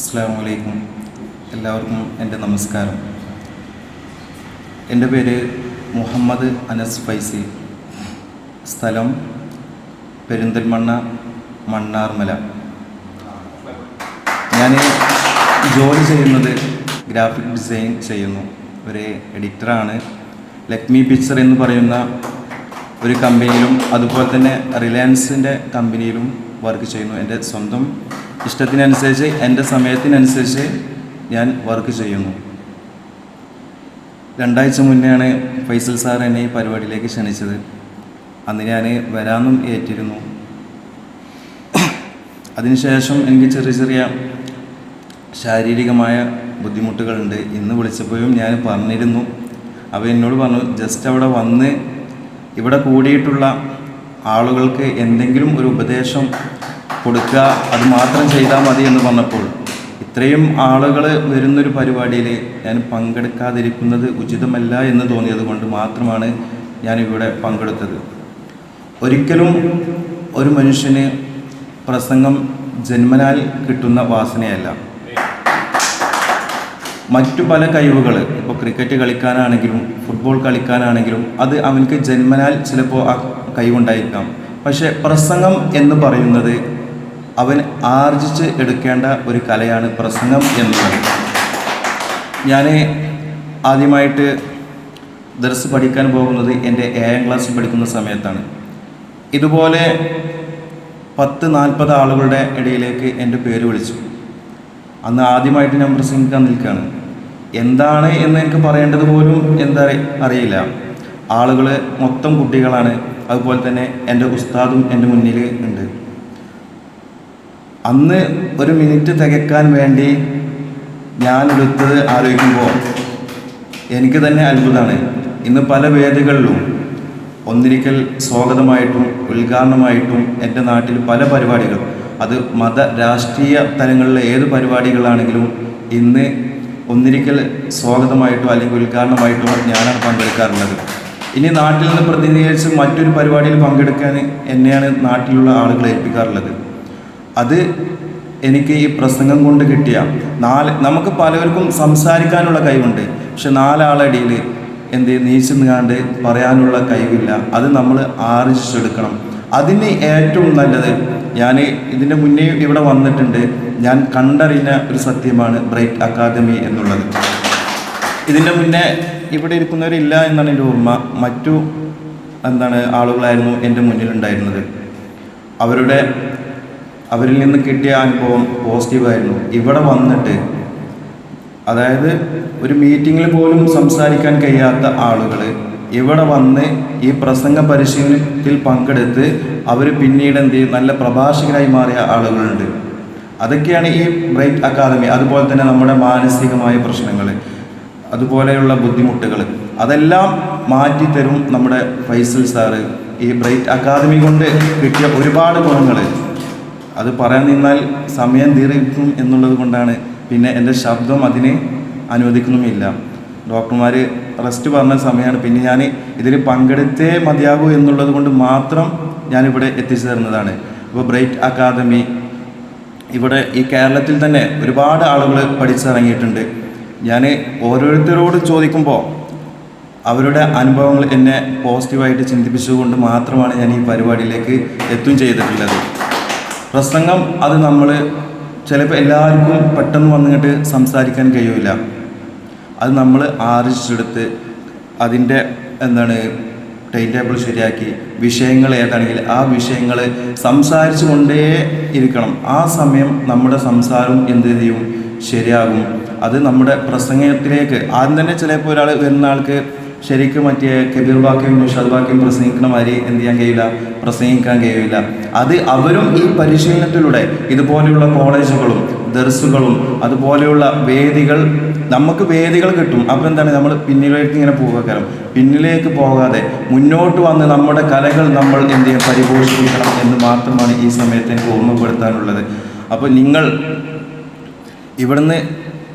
അസ്സാം വലൈക്കും എല്ലാവർക്കും എന്റെ നമസ്കാരം. എന്റെ പേര് മുഹമ്മദ് അനസ് ഫൈസി. സ്ഥലം പെരിന്തൽമണ്ണ മണ്ണാർമല. ഞാൻ ജോലി ചെയ്യുന്നത് ഗ്രാഫിക് ഡിസൈൻ ചെയ്യുന്നു. ഒരു എഡിറ്ററാണ്. ലക്ഷ്മി പിക്ചർ എന്ന് പറയുന്ന ഒരു കമ്പനിയിലും അതുപോലെ തന്നെ റിലയൻസിന്റെ കമ്പനിയിലും വർക്ക് ചെയ്യുന്നു. എന്റെ സ്വന്തം ഇഷ്ടത്തിനനുസരിച്ച് എന്റെ സമയത്തിനനുസരിച്ച് ഞാൻ വർക്ക് ചെയ്യുന്നു. രണ്ടാഴ്ച മുന്നെയാണ് ഫൈസൽ സാർ എന്നെ ഈ പരിപാടിയിലേക്ക് ക്ഷണിച്ചത്. അന്ന് ഞാൻ വരാമെന്നും ഏറ്റിരുന്നു. അതിനുശേഷം എനിക്ക് ചെറിയ ചെറിയ ശാരീരികമായ ബുദ്ധിമുട്ടുകളുണ്ട്. ഇന്ന് വിളിച്ചപ്പോഴും ഞാൻ പറഞ്ഞിരുന്നു. അപ്പോൾ എന്നോട് പറഞ്ഞു ജസ്റ്റ് അവിടെ വന്ന് ഇവിടെ കൂടിയിട്ടുള്ള ആളുകൾക്ക് എന്തെങ്കിലും ഒരു ഉപദേശം കൊടുക്കുക അത് മാത്രം ചെയ്താൽ മതി എന്ന് പറഞ്ഞപ്പോൾ ഇത്രയും ആളുകൾ വരുന്നൊരു പരിപാടിയിൽ ഞാൻ പങ്കെടുക്കാതിരിക്കുന്നത് ഉചിതമല്ല എന്ന് തോന്നിയത് കൊണ്ട് മാത്രമാണ് ഞാനിവിടെ പങ്കെടുത്തത്. ഒരിക്കലും ഒരു മനുഷ്യന് പ്രസംഗം ജന്മനാൽ കിട്ടുന്ന വാസനയല്ല. മറ്റു പല കഴിവുകൾ ഇപ്പോൾ ക്രിക്കറ്റ് കളിക്കാനാണെങ്കിലും ഫുട്ബോൾ കളിക്കാനാണെങ്കിലും അത് അവനക്ക് ജന്മനാൽ ചിലപ്പോൾ പക്ഷെ പക്ഷേ പ്രസംഗം എന്ന് പറയുന്നത് അവൻ ആർജിച്ച് എടുക്കേണ്ട ഒരു കലയാണ് പ്രസംഗം എന്നുള്ളത് ഞാൻ ആദ്യമായിട്ട് ദർസ് പഠിക്കാൻ പോകുന്നത് എന്റെ ഏഴാം ക്ലാസ്സിൽ പഠിക്കുന്ന സമയത്താണ്. ഇതുപോലെ പത്ത് നാൽപ്പത് ആളുകളുടെ ഇടയിലേക്ക് എന്റെ പേര് വിളിച്ചു. അന്ന് ആദ്യമായിട്ട് ഞാൻ പ്രസംഗിക്കാൻ നിൽക്കുകയാണ്. എന്താണ് എന്ന് എനിക്ക് പറയേണ്ടത് പോലും എന്താ അറിയില്ല. ആളുകൾ മൊത്തം കുട്ടികളാണ്. അതുപോലെ തന്നെ എന്റെ ഉസ്താദും എന്റെ മുന്നിൽ ഉണ്ട്. അന്ന് ഒരു മിനിറ്റ് തികക്കാൻ വേണ്ടി ഞാൻ എടുത്തത് ആലോചിക്കുമ്പോൾ എനിക്ക് തന്നെ അത്ഭുതമാണ്. ഇന്ന് പല വേദികളിലും ഒന്നിരിക്കൽ സ്വാഗതമായിട്ടും ഉദ്ഘാടനമായിട്ടും എന്റെ നാട്ടിൽ പല പരിപാടികൾ അത് മത രാഷ്ട്രീയ തലങ്ങളിലെ ഏത് പരിപാടികളാണെങ്കിലും ഇന്ന് ഒന്നിരിക്കൽ സ്വാഗതമായിട്ടോ അല്ലെങ്കിൽ ഉദ്ഘാടനമായിട്ടോ ഞാനാണ് പങ്കെടുക്കാറുള്ളത്. ഇനി നാട്ടിൽ നിന്ന് പ്രതിനിധീകരിച്ച് മറ്റൊരു പരിപാടിയിൽ പങ്കെടുക്കാൻ എന്നെയാണ് നാട്ടിലുള്ള ആളുകൾ ഏൽപ്പിക്കാറുള്ളത്. അത് എനിക്ക് ഈ പ്രസംഗം കൊണ്ട് കിട്ടിയ നാല് നമുക്ക് പലവർക്കും സംസാരിക്കാനുള്ള കഴിവുണ്ട്. പക്ഷെ നാലാളടിയിൽ എന്ത് നീച്ചുനിങ്ങാണ്ട് പറയാനുള്ള കഴിവില്ല. അത് നമ്മൾ ആർജിച്ചെടുക്കണം. അതിന് ഏറ്റവും നല്ലത് ഞാൻ ഇതിന്റെ മുന്നേ ഇവിടെ വന്നിട്ടുണ്ട്. ഞാൻ കണ്ടറിഞ്ഞ ഒരു സത്യമാണ് ബ്രൈറ്റ് അക്കാദമി എന്നുള്ളത്. ഇതിന്റെ മുന്നേ ഇവിടെ ഇരിക്കുന്നവരില്ല എന്നാണ് എന്റെ ഓർമ്മ. മറ്റു എന്താണ് ആളുകളായിരുന്നു എന്റെ മുന്നിലുണ്ടായിരുന്നത്. അവരുടെ അവരിൽ നിന്ന് കിട്ടിയ അനുഭവം പോസിറ്റീവായിരുന്നു ഇവിടെ വന്നിട്ട് അതായത് ഒരു മീറ്റിങ്ങിൽ പോലും സംസാരിക്കാൻ കഴിയാത്ത ആളുകൾ ഇവിടെ വന്ന് ഈ പ്രസംഗ പരിശീലനത്തിൽ പങ്കെടുത്ത് അവർ പിന്നീട് എന്ത് ചെയ്യും? നല്ല പ്രഭാഷകരായി മാറിയ ആളുകളുണ്ട്. അതൊക്കെയാണ് ഈ ബ്രൈറ്റ് അക്കാദമി. അതുപോലെ തന്നെ നമ്മുടെ മാനസികമായ പ്രശ്നങ്ങൾ അതുപോലെയുള്ള ബുദ്ധിമുട്ടുകൾ അതെല്ലാം മാറ്റിത്തരും നമ്മുടെ ഫൈസൽ സാറ്. ഈ ബ്രൈറ്റ് അക്കാദമി കൊണ്ട് കിട്ടിയ ഒരുപാട് ഗുണങ്ങൾ അത് പറയാൻ നിന്നാൽ സമയം ദീർഘിക്കും എന്നുള്ളത് കൊണ്ടാണ്. പിന്നെ എന്റെ ശബ്ദം അതിനെ അനുവദിക്കുന്നുമില്ല. ഡോക്ടർമാർ റെസ്റ്റ് പറഞ്ഞ സമയമാണ് പിന്നെ ഞാൻ ഇതിൽ പങ്കെടുത്തേ മതിയാകൂ എന്നുള്ളത് കൊണ്ട് മാത്രം ഞാനിവിടെ എത്തിച്ചേർന്നതാണ്. അപ്പോൾ ബ്രൈറ്റ് അക്കാദമി ഇവിടെ ഈ കേരളത്തിൽ തന്നെ ഒരുപാട് ആളുകൾ പഠിച്ചിറങ്ങിയിട്ടുണ്ട്. ഞാൻ ഓരോരുത്തരോട് ചോദിക്കുമ്പോൾ അവരുടെ അനുഭവങ്ങൾ എന്നെ പോസിറ്റീവായിട്ട് ചിന്തിപ്പിച്ചുകൊണ്ട് മാത്രമാണ് ഞാൻ ഈ പരിപാടിയിലേക്ക് എത്തും ചെയ്തിട്ടുള്ളത്. പ്രസംഗം അത് നമ്മൾ ചിലപ്പോൾ എല്ലാവർക്കും പെട്ടെന്ന് വന്നിട്ട് സംസാരിക്കാൻ കഴിയില്ല അത് നമ്മൾ ആർജിച്ചെടുത്ത് അതിന്റെ എന്താണ് ടൈം ടേബിൾ ശരിയാക്കി വിഷയങ്ങൾ ഏതാണെങ്കിൽ ആ വിഷയങ്ങൾ സംസാരിച്ചു കൊണ്ടേ ഇരിക്കണം. ആ സമയം നമ്മുടെ സംസാരം എന്ത് ചെയ്യും? ശരിയാകും. അത് നമ്മുടെ പ്രസംഗത്തിലേക്ക്. ആദ്യം തന്നെ ചിലപ്പോൾ ഒരാൾ വരുന്ന ആൾക്ക് ശരിക്കും മറ്റേ കബീർ ബാക്കിയും നിഷാദ് ബാക്കിയും പ്രസംഗിക്കണ മാതിരി എന്ത് ചെയ്യാൻ കഴിയില്ല? പ്രസംഗിക്കാൻ കഴിയില്ല. അത് അവരും ഈ പരിശീലനത്തിലൂടെ ഇതുപോലെയുള്ള കോളേജുകളും ദർസുകളും അതുപോലെയുള്ള വേദികൾ നമുക്ക് വേദികൾ കിട്ടും. അപ്പോൾ എന്താണ്? നമ്മൾ പിന്നിലേക്ക് ഇങ്ങനെ പോകാൻ പിന്നിലേക്ക് പോകാതെ മുന്നോട്ട് വന്ന് നമ്മുടെ കലകൾ നമ്മൾ എന്ത് ചെയ്യാൻ പരിപോഷിപ്പിക്കണം എന്ന് മാത്രമാണ് ഈ സമയത്ത് എനിക്ക് ഓർമ്മപ്പെടുത്താനുള്ളത്. അപ്പോൾ നിങ്ങൾ ഇവിടുന്ന്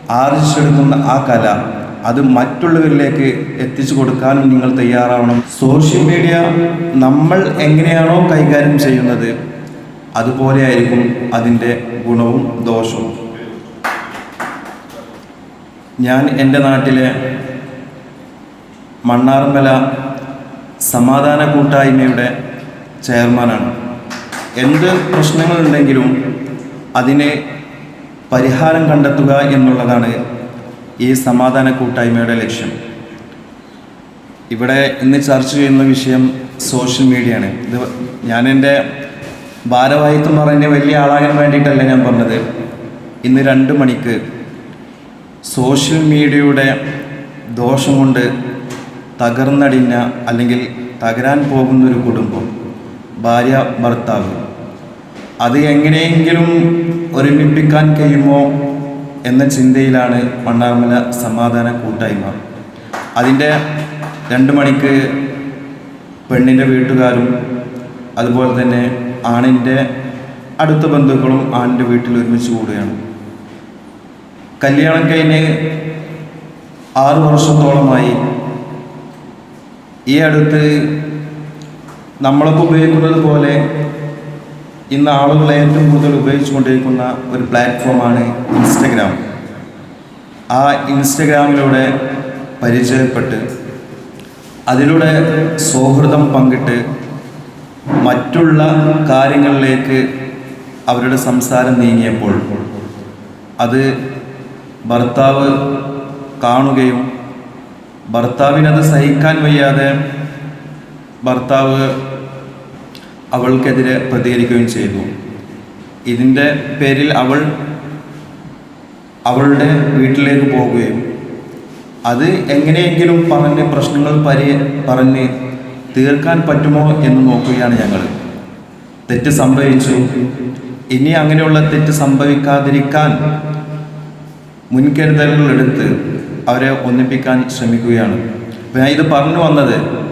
ആർജിച്ചെടുക്കുന്ന ആ കല അത് മറ്റുള്ളവരിലേക്ക് എത്തിച്ചു കൊടുക്കാനും നിങ്ങൾ തയ്യാറാവണം. സോഷ്യൽ മീഡിയ നമ്മൾ എങ്ങനെയാണോ കൈകാര്യം ചെയ്യുന്നത് അതുപോലെ ആയിരിക്കും അതിന്റെ ഗുണവും ദോഷവും. ഞാൻ എന്റെ നാട്ടിലെ മണ്ണാർമല സമാധാന കൂട്ടായ്മയുടെ ചെയർമാനാണ്. എന്ത് പ്രശ്നങ്ങളുണ്ടെങ്കിലും അതിന് പരിഹാരം കണ്ടെത്തുക എന്നുള്ളതാണ് ഈ സമാധാന കൂട്ടായ്മയുടെ ലക്ഷ്യം. ഇവിടെ ഇന്ന് ചർച്ച ചെയ്യുന്ന വിഷയം സോഷ്യൽ മീഡിയയാണ്. ഇത് ഞാൻ എന്റെ ഭാരവാഹിത്വം പറഞ്ഞ വലിയ ആളാകാൻ വേണ്ടിയിട്ടല്ല ഞാൻ പറഞ്ഞത്. ഇന്ന് രണ്ട് മണിക്ക് സോഷ്യൽ മീഡിയയുടെ ദോഷം കൊണ്ട് തകർന്നടിഞ്ഞ അല്ലെങ്കിൽ തകരാൻ പോകുന്നൊരു കുടുംബം ഭാര്യ ഭർത്താവ് അത് എങ്ങനെയെങ്കിലും ഒരുമിപ്പിക്കാൻ കഴിയുമോ എന്ന ചിന്തയിലാണ് മണ്ണാർമല സമാധാന കൂട്ടായ്മ. അതിന്റെ രണ്ട് മണിക്ക് പെണ്ണിന്റെ വീട്ടുകാരും അതുപോലെ തന്നെ ആണിന്റെ അടുത്ത ബന്ധുക്കളും ആണിന്റെ വീട്ടിൽ ഒരുമിച്ച് കൂടുകയാണ്. കല്യാണം കഴിഞ്ഞ് ആറു വർഷത്തോളമായി ഈ അടുത്ത് നമ്മളൊക്കെ ഉപയോഗിക്കുന്നത് പോലെ ഇന്ന് ആളുകൾ ഏറ്റവും കൂടുതൽ ഉപയോഗിച്ചുകൊണ്ടിരിക്കുന്ന ഒരു പ്ലാറ്റ്ഫോമാണ് ഇൻസ്റ്റഗ്രാം. ആ ഇൻസ്റ്റഗ്രാമിലൂടെ പരിചയപ്പെട്ട് അതിലൂടെ സൗഹൃദം പങ്കിട്ട് മറ്റുള്ള കാര്യങ്ങളിലേക്ക് അവരുടെ സംസാരം നീങ്ങിയപ്പോൾ അത് ഭർത്താവ് കാണുകയും ഭർത്താവിനത് സഹിക്കാൻ വയ്യാതെ ഭർത്താവ് അവൾക്കെതിരെ പ്രതികരിക്കുകയും ചെയ്തു. ഇതിന്റെ പേരിൽ അവൾ അവളുടെ വീട്ടിലേക്ക് പോവുകയും അത് എങ്ങനെയെങ്കിലും പറഞ്ഞ് പ്രശ്നങ്ങൾ പരി പറഞ്ഞ് തീർക്കാൻ പറ്റുമോ എന്ന് നോക്കുകയാണ് ഞങ്ങൾ. തെറ്റ് സംഭവിച്ചു. ഇനി അങ്ങനെയുള്ള തെറ്റ് സംഭവിക്കാതിരിക്കാൻ മുൻകരുതലുകൾ എടുത്ത് അവരെ ഒന്നിപ്പിക്കാൻ ശ്രമിക്കുകയാണ്. ഞാൻ ഇത് പറഞ്ഞു വന്നത്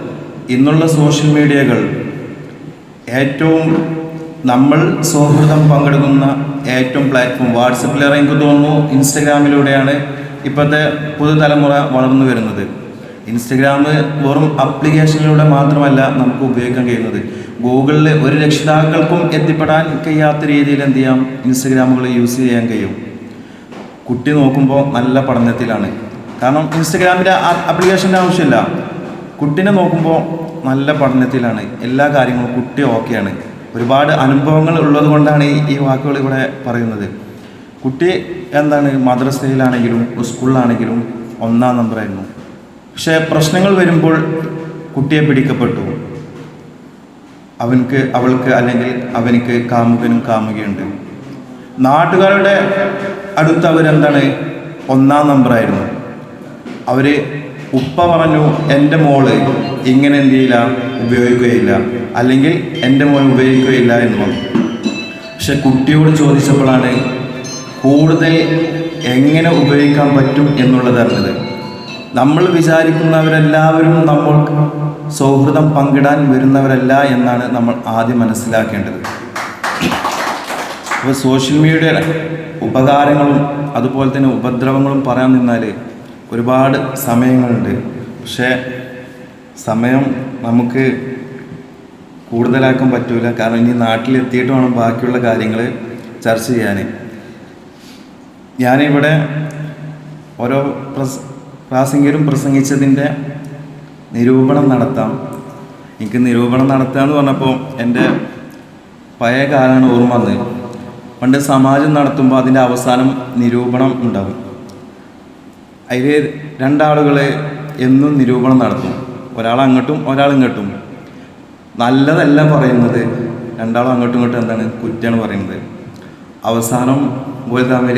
ഇന്നുള്ള സോഷ്യൽ മീഡിയകൾ ഏറ്റവും നമ്മൾ സൗഹൃദം പങ്കെടുക്കുന്ന ഏറ്റവും പ്ലാറ്റ്ഫോം വാട്സപ്പിലേറെ എനിക്ക് തോന്നുന്നു ഇൻസ്റ്റഗ്രാമിലൂടെയാണ് ഇപ്പോഴത്തെ പുതുതലമുറ വളർന്നു വരുന്നത്. ഇൻസ്റ്റഗ്രാം വെറും അപ്ലിക്കേഷനിലൂടെ മാത്രമല്ല നമുക്ക് ഉപയോഗിക്കാൻ കഴിയുന്നത്. ഗൂഗിളിൽ ഒരു രക്ഷിതാക്കൾക്കും എത്തിപ്പെടാൻ കഴിയാത്ത രീതിയിൽ എന്ത് ചെയ്യാം? ഇൻസ്റ്റഗ്രാമുകൾ യൂസ് ചെയ്യാൻ കഴിയും. കുട്ടി നോക്കുമ്പോൾ നല്ല പഠനത്തിലാണ്. കാരണം ഇൻസ്റ്റഗ്രാമിന്റെ ആപ്ലിക്കേഷന്റെ ആവശ്യമില്ല. കുട്ടീനെ നോക്കുമ്പോൾ നല്ല പഠനത്തിലാണ്. എല്ലാ കാര്യങ്ങളും കുട്ടി ഓക്കെയാണ്. ഒരുപാട് അനുഭവങ്ങൾ ഉള്ളത് കൊണ്ടാണ് ഈ- വാക്കുകൾ ഇവിടെ പറയുന്നത്. കുട്ടി എന്താണ്? മദ്രസയിലാണെങ്കിലും സ്കൂളിലാണെങ്കിലും ഒന്നാം നമ്പറായിരുന്നു പക്ഷേ പ്രശ്നങ്ങൾ വരുമ്പോൾ കുട്ടിയെ പിടിക്കപ്പെട്ടു. അവൻക്ക് അവൾക്ക് അല്ലെങ്കിൽ അവനിക്ക് കാമുകനും കാമുകയുണ്ട്. നാട്ടുകാരുടെ അടുത്ത് അവരെന്താണ്? ഒന്നാം നമ്പറായിരുന്നു അവർ ഉപ്പ പറഞ്ഞു എന്റെ മോൾ ഇങ്ങനെ എന്ത് ചെയ്യില്ല? ഉപയോഗിക്കുകയില്ല. അല്ലെങ്കിൽ എന്റെ മോൻ ഉപയോഗിക്കുകയില്ല എന്ന് പറഞ്ഞു. പക്ഷെ കുട്ടിയോട് ചോദിച്ചപ്പോഴാണ് കൂടുതൽ എങ്ങനെ ഉപയോഗിക്കാൻ പറ്റും എന്നുള്ളത് അറിഞ്ഞത്. നമ്മൾ വിചാരിക്കുന്നവരെല്ലാവരും നമ്മൾ സൗഹൃദം പങ്കിടാൻ വരുന്നവരല്ല എന്നാണ് നമ്മൾ ആദ്യം മനസ്സിലാക്കേണ്ടത്. അപ്പോൾ സോഷ്യൽ മീഡിയയുടെ ഉപകാരങ്ങളും അതുപോലെ തന്നെ ഉപദ്രവങ്ങളും പറയാൻ നിന്നാൽ ഒരുപാട് സമയങ്ങളുണ്ട്. പക്ഷേ സമയം നമുക്ക് കൂടുതലാക്കാൻ പറ്റൂല. കാരണം ഇനി നാട്ടിലെത്തിയിട്ട് വേണം ബാക്കിയുള്ള കാര്യങ്ങൾ ചർച്ച ചെയ്യാൻ ഞാനിവിടെ ഓരോ പ്രസ് പ്രാസംഗികരും പ്രസംഗിച്ചതിന്റെ നിരൂപണം നടത്താം. എനിക്ക് നിരൂപണം നടത്തുക എന്ന് പറഞ്ഞപ്പോൾ എന്റെ പഴയ കാലമാണ് ഓർമ്മ വന്നത്. പണ്ട് സമാജം നടത്തുമ്പോൾ അതിന്റെ അവസാനം നിരൂപണം ഉണ്ടാകും അതിൽ രണ്ടാളുകൾ എന്നും നിരൂപണം നടത്തും. ഒരാൾ അങ്ങോട്ടും ഒരാൾ ഇങ്ങോട്ടും നല്ലതല്ല പറയുന്നത്. രണ്ടാളും അങ്ങോട്ടും ഇങ്ങോട്ടും എന്താണ് കുറ്റാണ് പറയുന്നത്. അവസാനം ഒരു തമ്മിൽ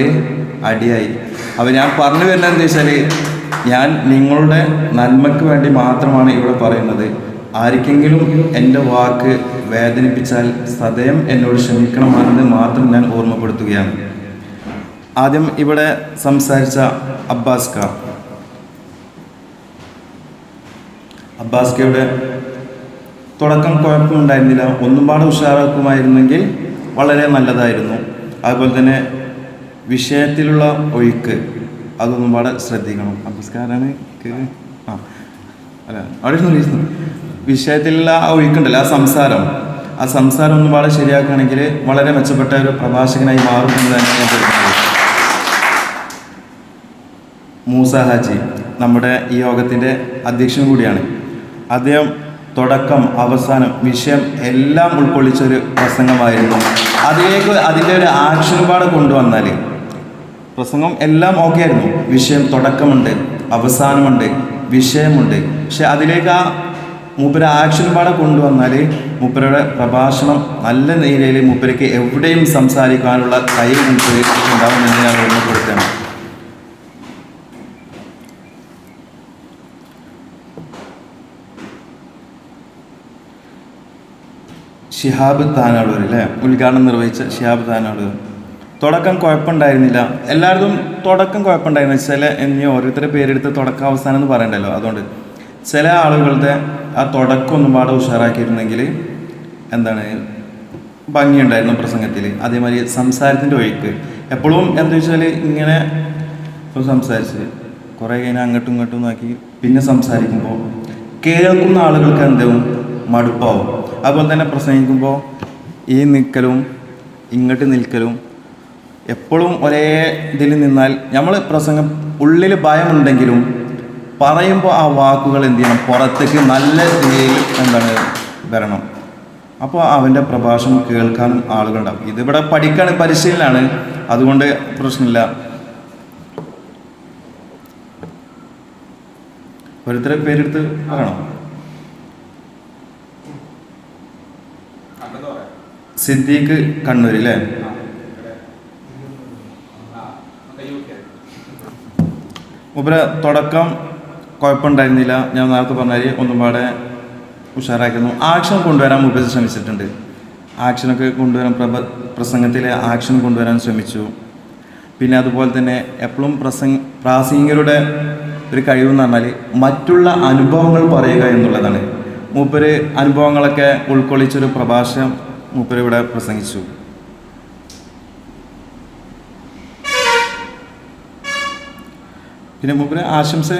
അടിയായി. അപ്പോൾ ഞാൻ പറഞ്ഞു വരുന്നത് എന്താ വെച്ചാൽ ഞാൻ നിങ്ങളുടെ നന്മയ്ക്ക് വേണ്ടി മാത്രമാണ് ഇവിടെ പറയുന്നത്. ആർക്കെങ്കിലും എന്റെ വാക്ക് വേദനിപ്പിച്ചാൽ സദയം എന്നോട് ക്ഷമിക്കണമെന്ന് മാത്രം ഞാൻ ഓർമ്മപ്പെടുത്തുകയാണ്. ആദ്യം ഇവിടെ സംസാരിച്ച അബ്ബാസ് ഖാൻ അബ്ബാസ് കെയുടെ തുടക്കം കുഴപ്പമുണ്ടായിരുന്നില്ല. ഒന്നും പാടെ ഉഷാറാക്കുമായിരുന്നെങ്കിൽ വളരെ നല്ലതായിരുന്നു. അതുപോലെ തന്നെ വിഷയത്തിലുള്ള ഒഴുക്ക് അതൊന്നും പാടെ ശ്രദ്ധിക്കണം. അബ്ബാസ്കാരാണ് ആ. അല്ല അവിടെ. വിഷയത്തിലുള്ള ആ ഒഴുക്കുണ്ടല്ലോ ആ സംസാരം. ആ സംസാരം ഒന്നും പാടെ ശരിയാക്കുകയാണെങ്കിൽ വളരെ മെച്ചപ്പെട്ട ഒരു പ്രഭാഷകനായി മാറുമെന്ന് തന്നെ ഞാൻ മൂസ ഹാജി നമ്മുടെ ഈ യോഗത്തിന്റെ അധ്യക്ഷൻ കൂടിയാണ്. അദ്ദേഹം തുടക്കം അവസാനം വിഷയം എല്ലാം ഉൾക്കൊള്ളിച്ചൊരു പ്രസംഗമായിരുന്നു. അതിലേക്ക് അതിന്റെ ഒരു ആക്ഷൻ പാട് കൊണ്ടുവന്നാൽ പ്രസംഗം എല്ലാം ഓക്കെ ആയിരുന്നു. വിഷയം തുടക്കമുണ്ട് അവസാനമുണ്ട് വിഷയമുണ്ട്. പക്ഷെ അതിലേക്ക് ആ മൂപ്പര് ആക്ഷൻ പാടെ കൊണ്ടുവന്നാൽ മൂപ്പരുടെ പ്രഭാഷണം നല്ല നിലയിൽ മൂപ്പരയ്ക്ക് എവിടെയും സംസാരിക്കാനുള്ള കഴിവ് ഉണ്ടാവുമെന്ന് ഞാൻ ഓർമ്മപ്പെടുത്തുകയാണ്. ഷിഹാബ് താനാളൂർ അല്ലേ? ഉദ്ഘാടനം നിർവഹിച്ച ഷിഹാബ് താനാളൂർ തുടക്കം കുഴപ്പമുണ്ടായിരുന്നില്ല. എല്ലായിടത്തും തുടക്കം കുഴപ്പമുണ്ടായിരുന്നു. ചില ഇനി ഓരോരുത്തരുടെ പേരെടുത്ത് തുടക്കം അവസാനം എന്ന് പറയണ്ടല്ലോ. അതുകൊണ്ട് ചില ആളുകളുടെ ആ തുടക്കം ഒന്നും പാടെ ഉഷാറാക്കിയിരുന്നെങ്കിൽ എന്താണ് ഭംഗിയുണ്ടായിരുന്നു പ്രസംഗത്തിൽ. അതേമാതിരി സംസാരത്തിന്റെ ഒഴുക്ക്. എപ്പോഴും എന്താ വെച്ചാൽ ഇങ്ങനെ ഇപ്പം സംസാരിച്ച് കുറേ കഴിഞ്ഞാൽ അങ്ങോട്ടും ഇങ്ങോട്ടും നോക്കി പിന്നെ സംസാരിക്കുമ്പോൾ കേൾക്കുന്ന ആളുകൾക്ക് എന്താവും മടുപ്പാവും. അതുപോലെ തന്നെ പ്രസംഗിക്കുമ്പോൾ ഈ നിൽക്കലും ഇങ്ങോട്ട് നിൽക്കലും എപ്പോഴും ഒരേ ഇതിൽ നിന്നാൽ നമ്മൾ പ്രസംഗം ഉള്ളിൽ ഭയമുണ്ടെങ്കിലും പറയുമ്പോൾ ആ വാക്കുകൾ എന്ത് ചെയ്യണം? പുറത്തേക്ക് നല്ല രീതിയിൽ എന്താണ് വരണം. അപ്പോൾ അവന്റെ പ്രഭാഷണം കേൾക്കാനും ആളുകളുണ്ടാവും ഇതിവിടെ പഠിക്കാൻ പരിശീലനമാണ്. അതുകൊണ്ട് പ്രശ്നമില്ല. ഓരോരുത്തരെ പേരെടുത്ത് പറയണം? സിദ്ദീഖ് കണ്ണൂരി അല്ലേ ഉപര തുടക്കം കുഴപ്പമുണ്ടായിരുന്നില്ല. ഞാൻ നേരത്തെ പറഞ്ഞാൽ ഒന്നും പാടെ ഉഷാറാക്കുന്നു ആക്ഷൻ കൊണ്ടുവരാൻ മൂപ്പര് ശ്രമിച്ചിട്ടുണ്ട്. ആക്ഷനൊക്കെ കൊണ്ടുവരാൻ പ്രഭ പ്രസംഗത്തിലെ ആക്ഷൻ കൊണ്ടുവരാൻ ശ്രമിച്ചു. പിന്നെ അതുപോലെ തന്നെ എപ്പോഴും പ്രസംഗ പ്രാസംഗികരുടെ ഒരു കഴിവെന്ന് പറഞ്ഞാൽ മറ്റുള്ള അനുഭവങ്ങൾ പറയുക എന്നുള്ളതാണ്. മൂപ്പര് അനുഭവങ്ങളൊക്കെ ഉൾക്കൊള്ളിച്ചൊരു പ്രഭാഷണം മൂപ്പര് ഇവിടെ പ്രസംഗിച്ചു. പിന്നെ മൂപ്പര് ആശംസ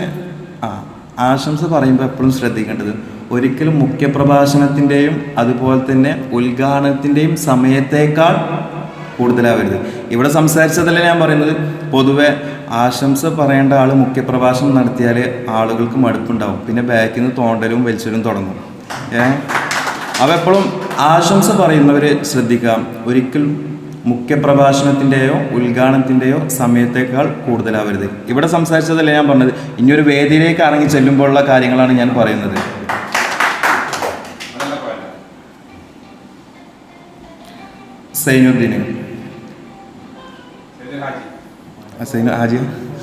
ആ ആശംസ പറയുമ്പോൾ എപ്പോഴും ശ്രദ്ധിക്കേണ്ടത് ഒരിക്കലും മുഖ്യപ്രഭാഷണത്തിന്റെയും അതുപോലെ തന്നെ ഉദ്ഘാടനത്തിന്റെയും സമയത്തേക്കാൾ കൂടുതലാവരുത്. ഇവിടെ സംസാരിച്ചതല്ല ഞാൻ പറയുന്നത്? പൊതുവെ ആശംസ പറയേണ്ട ആൾ മുഖ്യപ്രഭാഷണം നടത്തിയാൽ ആളുകൾക്ക് മടുപ്പുണ്ടാവും. പിന്നെ ബാക്കിൽ നിന്ന് തോണ്ടലും വലിച്ചലും തുടങ്ങും. ഏ? അവ എപ്പോഴും ആശംസ പറയുന്നവരെ ശ്രദ്ധിക്കാം ഒരിക്കലും മുഖ്യപ്രഭാഷണത്തിന്റെയോ ഉദ്ഘാടനത്തിന്റെയോ സമയത്തേക്കാൾ കൂടുതലാവരുത്. ഇവിടെ സംസാരിച്ചതല്ല ഞാൻ പറഞ്ഞത്? ഇനിയൊരു വേദിയിലേക്ക് ഇറങ്ങി ചെല്ലുമ്പോഴുള്ള കാര്യങ്ങളാണ് ഞാൻ പറയുന്നത്. സൈനുദ്ദീന്. സൈനു ഹാജി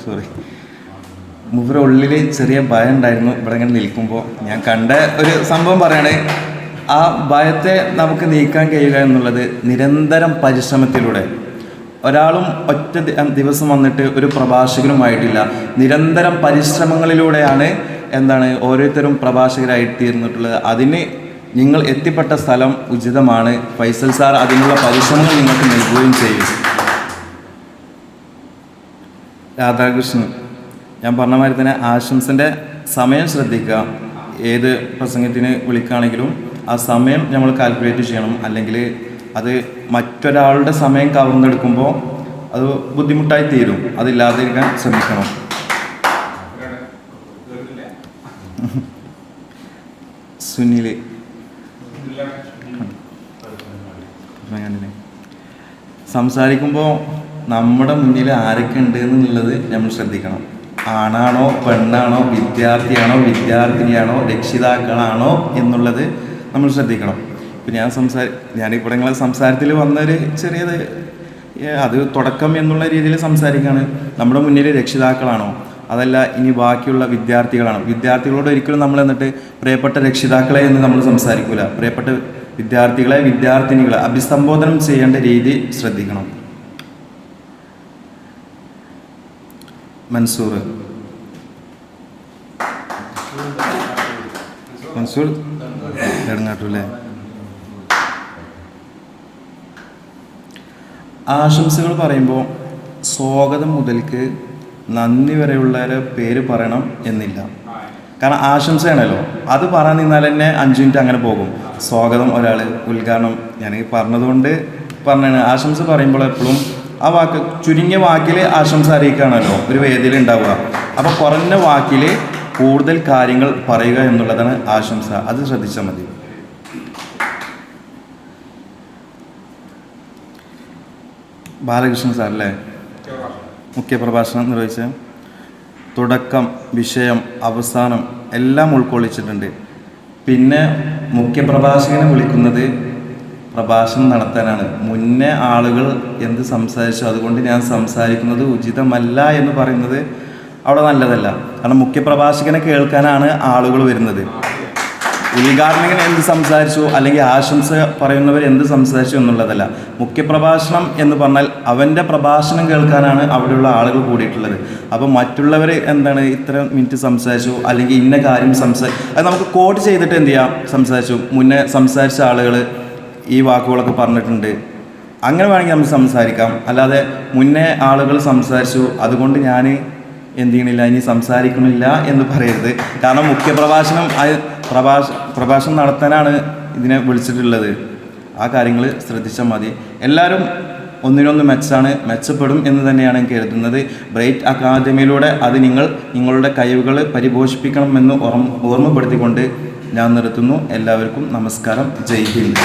സോറി മുവരുടെ ഉള്ളിൽ ചെറിയ ഭയം ഉണ്ടായിരുന്നു. ഇവിടെ ഇങ്ങനെ നിൽക്കുമ്പോൾ ഞാൻ കണ്ട ഒരു സംഭവം പറയാണ്. ആ ഭയത്തെ നമുക്ക് നീക്കാൻ കഴിയുക എന്നുള്ളത് നിരന്തരം പരിശ്രമത്തിലൂടെ. ഒരാളും ഒറ്റ ദിവസം വന്നിട്ട് ഒരു പ്രഭാഷകനുമായിട്ടില്ല നിരന്തരം പരിശ്രമങ്ങളിലൂടെയാണ് എന്താണ് ഓരോരുത്തരും പ്രഭാഷകരായി തീർന്നിട്ടുള്ളത്. അതിന് നിങ്ങൾ എത്തിപ്പെട്ട സ്ഥലം ഉചിതമാണ്. ഫൈസൽ സാർ അതിനുള്ള പരിശ്രമങ്ങൾ നിങ്ങൾക്ക് നൽകുകയും ചെയ്യും. രാധാകൃഷ്ണൻ ഞാൻ പറഞ്ഞ മാതിരി തന്നെ ആശംസന്റെ സമയം ശ്രദ്ധിക്കുക. ഏത് പ്രസംഗത്തിന് വിളിക്കുകയാണെങ്കിലും ആ സമയം നമ്മൾ കാൽക്കുലേറ്റ് ചെയ്യണം. അല്ലെങ്കിൽ അത് മറ്റൊരാളുടെ സമയം കവർന്നെടുക്കുമ്പോൾ അത് ബുദ്ധിമുട്ടായി തീരും. അതില്ലാതിരിക്കാൻ ശ്രമിക്കണം. സുനിൽ സംസാരിക്കുമ്പോൾ നമ്മുടെ മുന്നിൽ ആരൊക്കെ ഉണ്ട് എന്നുള്ളത് നമ്മൾ ശ്രദ്ധിക്കണം. ആണാണോ പെണ്ണാണോ വിദ്യാർത്ഥിയാണോ വിദ്യാർത്ഥിനിയാണോ രക്ഷിതാക്കളാണോ എന്നുള്ളത് നമ്മൾ ശ്രദ്ധിക്കണം. ഇപ്പം ഞാൻ സംസാര ഞാനിപ്പോൾ നിങ്ങളെ സംസാരത്തിൽ വന്നൊരു ചെറിയത് അത് തുടക്കം എന്നുള്ള രീതിയിൽ സംസാരിക്കുകയാണ് നമ്മുടെ മുന്നിൽ രക്ഷിതാക്കളാണോ? അതല്ല ഇനി ബാക്കിയുള്ള വിദ്യാർത്ഥികളാണോ? വിദ്യാർത്ഥികളോട് ഒരിക്കലും നമ്മൾ എന്നിട്ട് പ്രിയപ്പെട്ട രക്ഷിതാക്കളെ എന്ന് നമ്മൾ സംസാരിക്കില്ല പ്രിയപ്പെട്ട വിദ്യാർത്ഥികളെ വിദ്യാർത്ഥിനികളെ അഭിസംബോധനം ചെയ്യേണ്ട രീതി ശ്രദ്ധിക്കണം. മൻസൂർ. മൻസൂർ? നെടുങ്ങാട്ടു ആശംസകൾ പറയുമ്പോൾ സ്വാഗതം മുതൽക്ക് നന്ദി വരെയുള്ള പേര് പറയണം എന്നില്ല. കാരണം ആശംസയാണല്ലോ. അത് പറയാൻ നിന്നാൽ തന്നെ അഞ്ച് മിനിറ്റ് അങ്ങനെ പോകും. സ്വാഗതം ഒരാൾ ഉദ്ഘാടനം. ഞാൻ പറഞ്ഞതുകൊണ്ട് പറഞ്ഞാണ്. ആശംസ പറയുമ്പോൾ എപ്പോഴും ആ വാക്ക് ചുരുങ്ങിയ വാക്കിൽ ആശംസ അറിയിക്കുകയാണല്ലോ ഒരു വേദിയിൽ ഉണ്ടാവുക. അപ്പോൾ കുറഞ്ഞ വാക്കിൽ കൂടുതൽ കാര്യങ്ങൾ പറയുക എന്നുള്ളതാണ് ആശംസ. അത് ശ്രദ്ധിച്ചാൽ മതി. ബാലകൃഷ്ണൻ സാർ അല്ലേ മുഖ്യപ്രഭാഷണം നിർവഹിച്ച. തുടക്കം വിഷയം അവസാനം എല്ലാം ഉൾക്കൊള്ളിച്ചിട്ടുണ്ട്. പിന്നെ മുഖ്യപ്രഭാഷകനെ വിളിക്കുന്നത് പ്രഭാഷണം നടത്താനാണ്. മുന്നേ ആളുകൾ എന്ത് സംസാരിച്ചു അതുകൊണ്ട് ഞാൻ സംസാരിക്കുന്നത് ഉചിതമല്ല എന്ന് പറയുന്നത് അവിടെ നല്ലതല്ല. കാരണം മുഖ്യപ്രഭാഷകനെ കേൾക്കാനാണ് ആളുകൾ വരുന്നത്. ഉദ്ഘാടകൻ എന്ത് സംസാരിച്ചു? അല്ലെങ്കിൽ ആശംസ പറയുന്നവർ എന്ത് സംസാരിച്ചു എന്നുള്ളതല്ല. മുഖ്യപ്രഭാഷണം എന്ന് പറഞ്ഞാൽ അവന്റെ പ്രഭാഷണം കേൾക്കാനാണ് അവിടെയുള്ള ആളുകൾ കൂടിയിട്ടുള്ളത്. അപ്പോൾ മറ്റുള്ളവർ എന്താണ് ഇത്ര മിനിറ്റ് സംസാരിച്ചു? അല്ലെങ്കിൽ ഇന്ന കാര്യം സംസാരി അത് നമുക്ക് കോട്ട് ചെയ്തിട്ട് എന്ത് ചെയ്യാം? സംസാരിച്ചു. മുന്നേ സംസാരിച്ച ആളുകൾ ഈ വാക്കുകളൊക്കെ പറഞ്ഞിട്ടുണ്ട്. അങ്ങനെ വേണമെങ്കിൽ നമുക്ക് സംസാരിക്കാം. അല്ലാതെ മുന്നേ ആളുകൾ സംസാരിച്ചു. അതുകൊണ്ട് ഞാൻ എന്ത് ചെയ്യണില്ല ഇനി സംസാരിക്കണില്ല എന്ന് പറയരുത്. കാരണം മുഖ്യപ്രഭാഷണം പ്രഭാഷ പ്രഭാഷണം നടത്താനാണ് ഇതിനെ വിളിച്ചിട്ടുള്ളത്. ആ കാര്യങ്ങൾ ശ്രദ്ധിച്ചാൽ മതി. എല്ലാവരും ഒന്നിനൊന്ന് മെച്ചാണ് മെച്ചപ്പെടും എന്ന് തന്നെയാണ് കരുതുന്നത്. ബ്രൈറ്റ് അക്കാദമിയിലൂടെ അത് നിങ്ങൾ നിങ്ങളുടെ കഴിവുകൾ പരിപോഷിപ്പിക്കണമെന്ന് ഓർമ്മ ഓർമ്മപ്പെടുത്തിക്കൊണ്ട് ഞാൻ നിർത്തുന്നു. എല്ലാവർക്കും നമസ്കാരം. ജയ് ഹിന്ദ്.